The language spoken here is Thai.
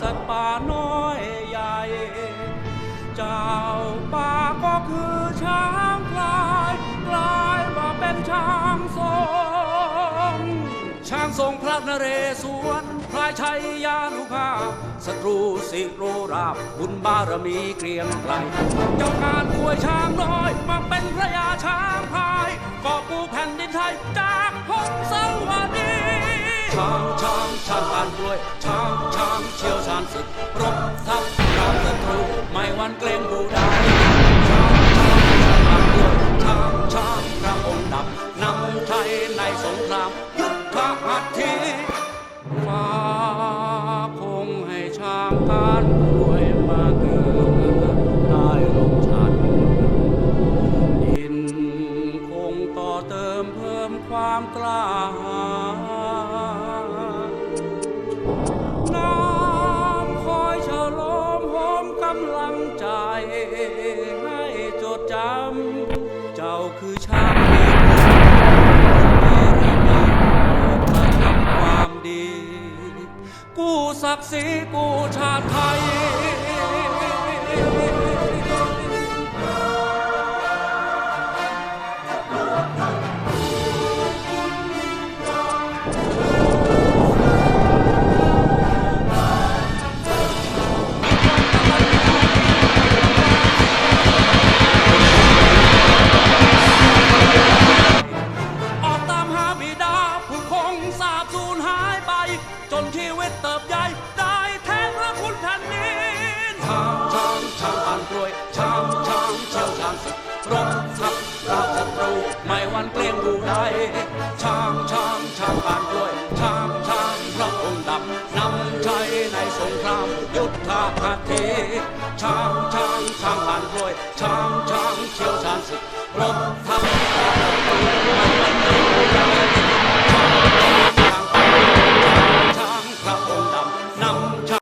สัตว์ป่าน้อยใหญ่ เจ้าป่าก็คือช้างพลายกลายมาเป็นช้างทรงช้างทรงพระนเรศวรพลายชัยยานุภาพศัตรูสิโรราบบุญบารมีเกรียงไกลเจ้าการป่วยช้างน้อย มาเป็นพระยาช้างพายก่อปูแผ่นดินไทยจากพงศาวดี ช้างช้างช้างการกล้วยช้างช้างเชี่ยวชาญศึกรบทัพปราบศัตรูไม่วันเกรงผู้ใดช้างช้างช้างการกล้วยช้างช้างพระองค์ดับนำไทยในสงครามยุทธหัตถีฟ้าคงให้ช้างการกล้วยมาเกิดได้ลงชันดินคงต่อเติมเพิ่มความกล้าหาญำ เจ้าคือชางที่มีมีมาทำความดี กู้ศักดิ์ศรีกู้ชาติไทย เติบใหญ่ได้แทนพระคุณแผ่นดินช้างช้างช้างอ่านกล้วยช้างช้างเชี่ยวชาญศึกรบทัพราบศัตรูไม่วันเกรงผู้ใดช้างช้างช้างอ่านกล้วยช้างช้างพระองค์ดำนำชัยในสงครามยุทธหัตถีช้างช้างช้างอ่านกล้วยช้างช้างเชี่ยวชาญศึกรบทั